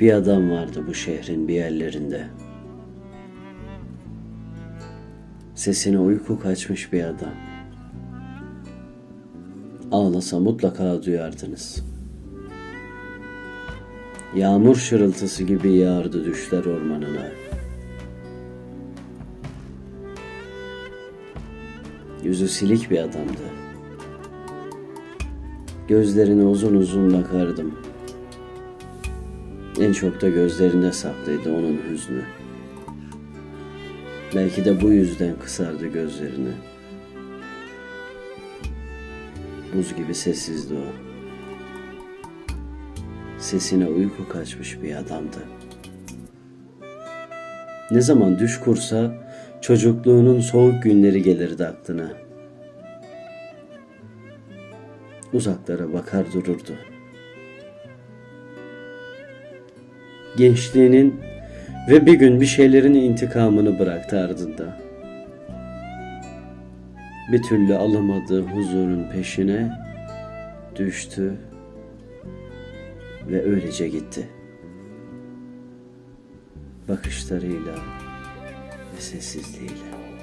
Bir adam vardı bu şehrin bir yerlerinde. Sesine uyku kaçmış bir adam. Ağlasa mutlaka duyardınız. Yağmur şırıltısı gibi yağardı düşler ormanına. Yüzü silik bir adamdı. Gözlerine uzun uzun bakardım. En çok da gözlerinde saklıydı onun hüznü. Belki de bu yüzden kısardı gözlerini. Buz gibi sessizdi o. Sesine uyku kaçmış bir adamdı. Ne zaman düş kursa çocukluğunun soğuk günleri gelirdi aklına. Uzaklara bakar dururdu. Gençliğinin ve bir gün bir şeylerin intikamını bıraktı ardında. Bir türlü alamadığı huzurun peşine düştü ve öylece gitti. Bakışlarıyla ve sessizliğiyle.